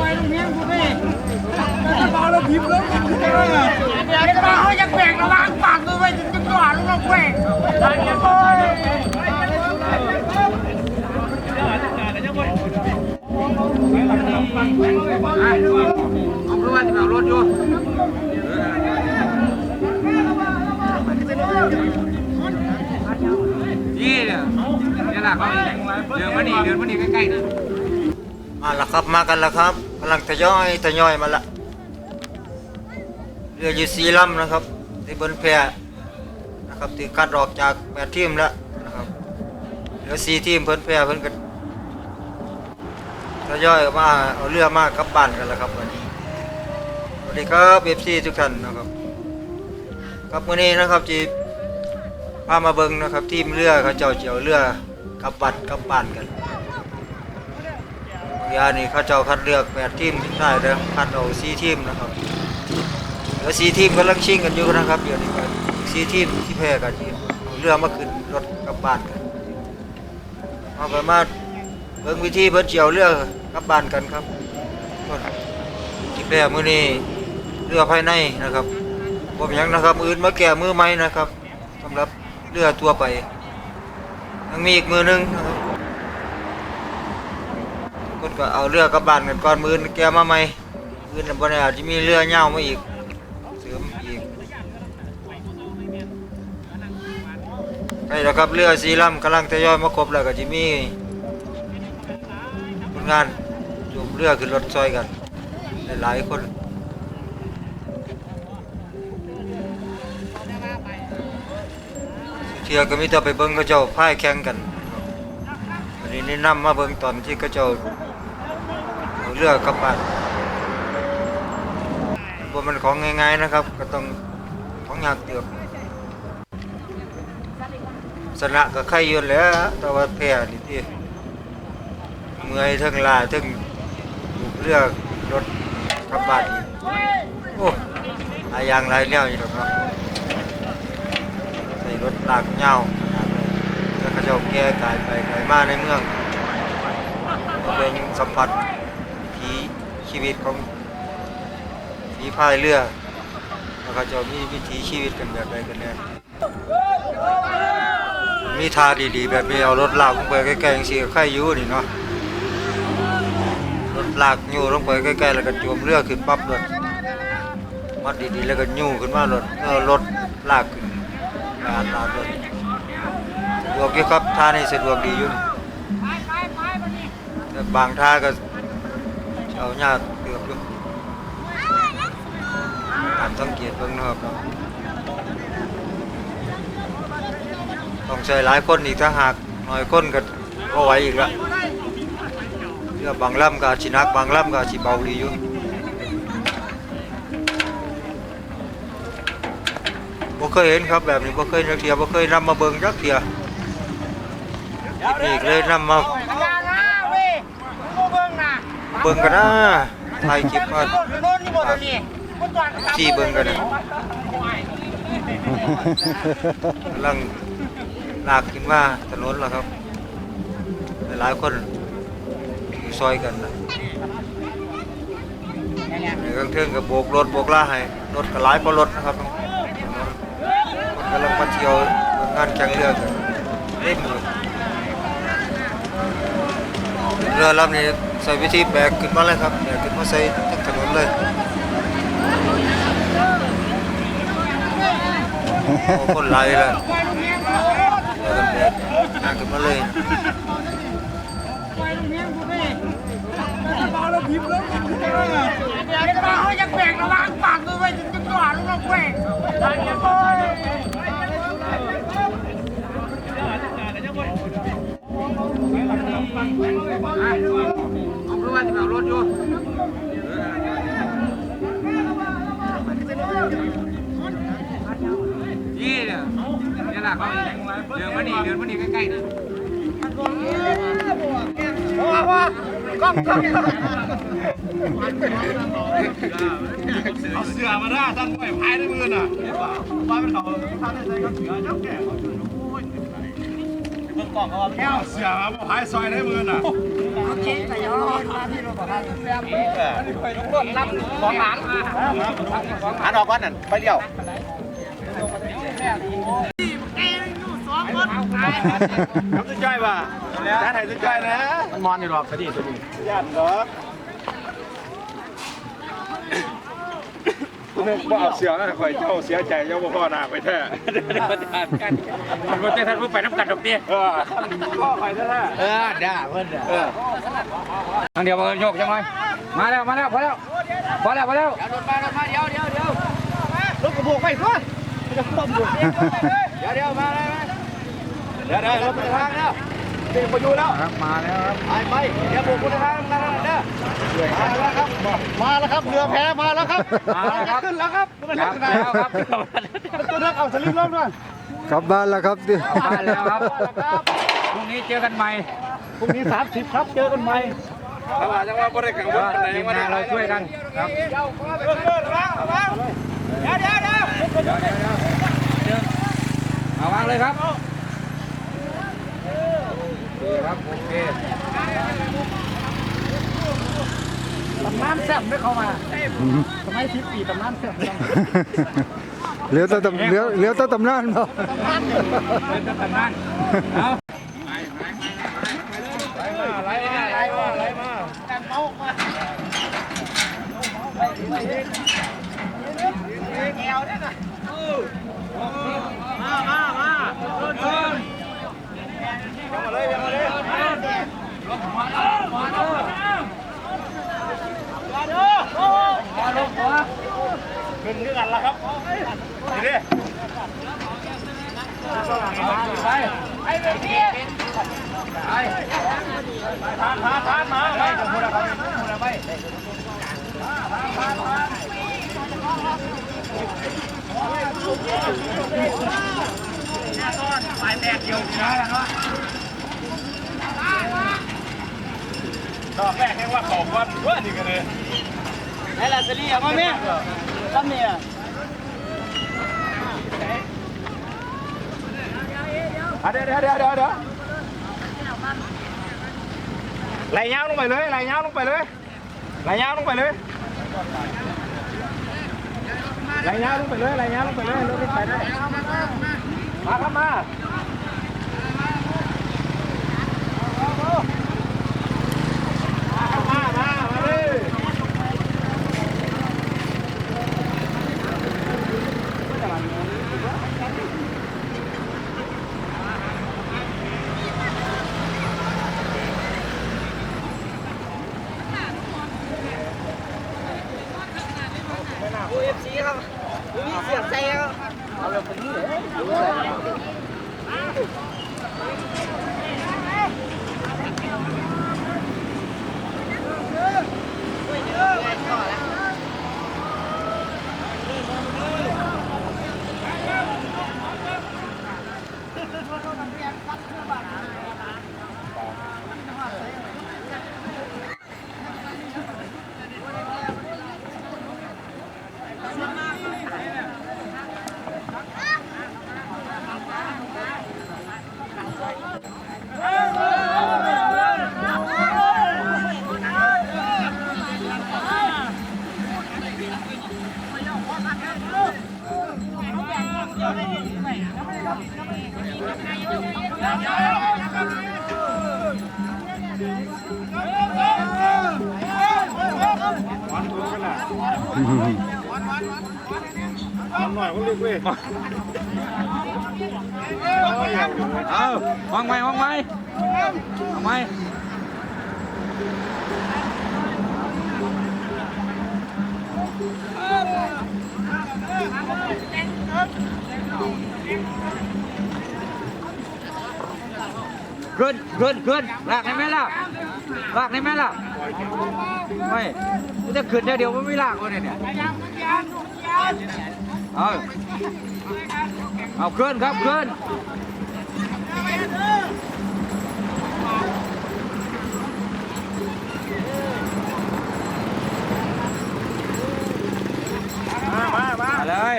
ไปตรงนี้กูไปมาแล้วพิมพ์แล้วเดี๋ยวมาเขาจะแบ่งระวังปากตัวไปถึงจะก่อนแล้วก็แบ่งเอาเพราะว่าจะเอารถอยู่นี่เนี่ยนี่แหละเขาเดินมานี่เดินมานี่ใกล้ๆนี่มาแล้วครับมากันแล้วครับ กำลังทยอยทยอยมาละเรืออยู่สีลำนะครับที่บนแพนะครับที่คัดออกจากแปดทีมแล้วนะครับเหลือสี่ทีมเพิ่นแพเพิ่นกันทยอยมาเอาเรือมากลับบ้านกันแล้วครับวันนี้สวัสดีครับเอฟซีทุกท่านนะครับครับวันนี้นะครับจีพามาเบิงนะครับทีมเรือเขาเจ้าเจียวเรือกับบ้านกับบ้านกัน ยานี่เขาเจ้าคัดเลือกแปดทีมได้เด้อคัดเอาสี่ทีมนะครับเหลือสี่ทีมกำลังชิงกันอยู่นะครับเดี๋ยวนี้ก็อีกสี่ทีมที่แพ้กันเรือมาขึ้นรถกลับบ้านกันเอาไปมาเบิ่งวิธีเพิ่นเจียวเรือกลับบ้านกันครับที่แพ้มื้อนี้เรือภายในนะครับบ่มีหยังนะครับมื้ออื่นมาแก้มือใหม่นะครับสำหรับเรือทั่วไปยังมีอีกมือหนึงนะครับ คนก็เอาเรือกลับบ้านกันก่อนมืออนแกมาใหม่มือนบนอาจจะมีเรือเน่ามาอีกเสริมอีกใกล้แล้วครับเรือสีลำกำลังทยอยมาครบแล้วก็จะมีคนงานจุ่มเรือขึ้นรถซอยกันหลายคนเที่ยวก็มีแต่ไปเบิ้งเขาเจ้าพ่ายแข่งกันวันนี้นี่นำมาเบิ้งตอนที่เขาเจ้า เรือกลับบ้านบ่มันของง่ายๆนะครับ ก็ต้องของยากเตือบสนะก็ใครอยู่แล้ว แต่ว่าแพ้นี่ที่เมื่อยทั้งลาทั้งถูกเรือกรถกลับบ้านอีกโอ้หลายอย่างหลายแนวอยู่ดอกเนาะใส่รถลากเหย้าแล้วก็จ้าแก่กายไปกายมาในเมืองเป็นสัมผัส ชีวิตของผีพายเรือแล้วก็จะมีวิถีชีวิตกันแบบใดกันแน่มีทาดีๆ แบบนี้เอารถลากลงไปใกล้ๆอย่างสี่ใครอยู่นี่เนาะรถลากยู่ลงไปใกล้ๆแล้วก็จมเรือขึ้นปั๊บรถมัดดีๆแล้วก็ยู่ขึ้นมารถเออรถลากขึ้นลานลานรถสะดวกอยู่ครับท่านี่สะดวกดีอยู่บางท่าก็ เอาหญาเกือบอยู่ตามสังเกตเบิ่งนะครับต้องใช้หลายคนอีกถ้าหากน้อยคนก็ก็ไหวอีกละเรือบางลำก็อาจสินักบางลำก็อาจสิเบาดีอยู่บ่เคยเห็นครับแบบนี้บ่เคยจักเทียบ่เคยนำมาเบิ่งจักเทียอีกเลยนำมา อย่านะเว้ยกูเบิ่งนะ เบิ่งกันนะถ่ายคลิปมาโน่นนี่หมดเลยกูจอดที่เบิ่งกันนะกำลังลากขึ้นมาถนนแล้วครับ หลายคนยู่ซอยกันนะกลางเทิงกับโบกรถโบกล่าให้รถก็หลายพอรถนะครับถนนคนกำลังมาเที่ยวงานแข่งเรือกันเล่นอยู่เรือลำนี้ ใส่วิธีแบกขึ้นมาเลยครับแบกขึ้นมาใส่ทั้งถนนเลยโอ้คนไหลเลยแล้วกันแบกนั่งขึ้นมาเลยมาพิมพ์แล้วเดี๋ยวมาเขาจะแบ่งระวังปากตัวไปถึงจะก่อนแล้วก็แบ่ง มานี่เดินมานี่ใกล้ๆนี่ว้าวว้าวกล้องกล้องเอาเสือมาหน้าตั้งไว้พายในมือน่ะเห็นป่ะว่าเป็นเขาท่านได้ใช้กับเสือเจ้าแก่เขาอยู่โอ้ยเบิ่งกล่องเขาว่าแค่เอาเสือมาพายซอยในมือน่ะหันออกก่อนนั่นไปเดียว ครับสุดยอดว่ะด้านไหนสุดยอดนะ มันมอนอยู่หรอกสดีสดีญาติเหรอคุณนึกว่าเอาเสียงคอยเจ้าเสียใจเจ้าพ่อหน้าไปแท้มันก็จะทันไปน้ำกันดอกเตี้ยเออพ่อไปแท้เออด่าเพิ่นเออทางเดียวมาโยกจังไงมาแล้วมาแล้วพอแล้วพอแล้วพอแล้วเดี๋ยวเดี๋ยวเดี๋ยวรถกระบวกไปก่อนจะต้มอยู่เดี๋ยวเดี๋ยวมาแล้วเดี๋ยวเดี๋ยวรถไปทางแล้วต็มประยูแล้วครับมาแล้วครับไปไปเดี๋ยวบุกคุณทางนั่นนั่นเด้อมาแล้วครับมาแล้วครับเรือแพมาแล้วครับมาแล้วครับขึ้นแล้วครับครับแล้วครับตัวเลือกเอาสลิปลงด้วยกลับบ้านแล้วครับดิมาแล้วครับพรุ่งนี้เจอกันใหม่พรุ่งนี้30ครับเจอกันใหม่ถ้าว่าจังว่าบ่ได้กังวลปานใดทีมานเราช่วยกันครับยวเดี๋ยวเดี๋ยวเดี๋ยวเดี๋ยวเดี๋ยวเดี๋ยวเอาวางเลยครับโอเคครับโอเค ตำนานแซ่บไม่เข้ามาทำไมทิพย์ปีตำนานแซ่บเหลือแต่ตำเหลือเหลือแต่ตำนานเนาะเป็นตำนานเอาไหลมาไหลมาไหลมามาเลยมาเลย ขึ้นด้วยกันแล้วครับนี่ดิไปทานทานทานมาไปกับมูลครับมูลไปดอกแรกแค่ว่าของก้อนว่านี่กันเลยไอ้ลาสลีเอามาแม่ทำเนี่ยเดี๋ยวเดี๋ยวเดี๋ยวเดี๋ยวเดี๋ยวไหลยาวลงไปเลยไหลยาวลงไปเลยไหลยาวล งไปเลยไหลยาวลงไปเลยไหลยาวลงไปเลยรถไปได้ ครับมีเสียใจครับอเรา หน่อยก็ลูกเว้ยเอาวางไม้วางไม้วางไม้ขึ้นขึ้นขึ้นลากได้ไหมล่ะลากได้ไหมล่ะไม่จะขึ้นเดี๋ยวเดียวมันไม่ลากวะเนี่ย เอาเอาขึ้นครับขึ้นมามามามาเลย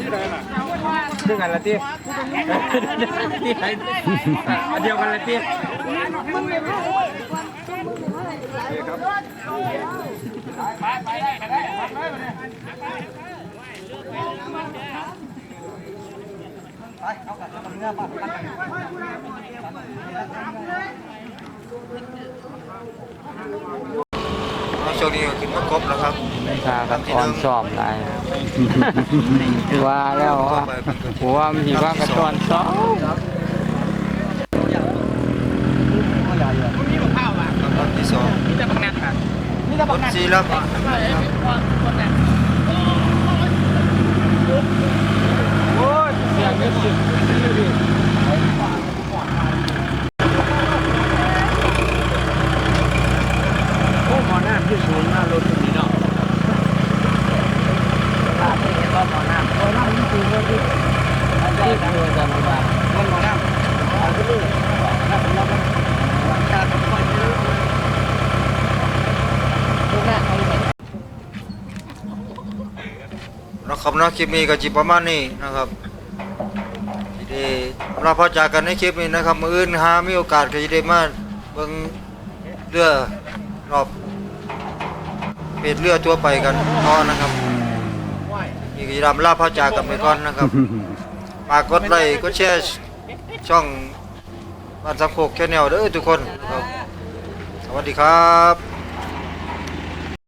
ที่ไหนน่ะคือกันละที่ ที่ไหนอันเดียวกันละที่ช่วงนี้ก็ขึ้นมาครบแล้วครับพากันอ่อนสอบหลายว่าแล้วว่าผมว่ามันสิว่ากันตอนสอบ รอบที่สองนี่จะบังนัดครับคน สีแล้วเสียงนี่สิ โอ้หมอน้ำที่สูงมากรถคันนี้เนาะ ที่เคยกันมา นะ ครับนะคลิปนี้ก็จิประมาณนี้นะครับที่ได้เราพอจากกันในคลิปนี้นะครับมืออื่นหามีโอกาสก็จะได้มาเบิ่งเรือรอบเป็ดเรือทั่วไปกันพอนนะครับนี่ก็จะลาพอจากกันไปก่อนนะครับฝากกดไลค์กดแชร์ช่องบ้านสามโคกแชนแนลเด้อทุกคนครับสวัสดีครับ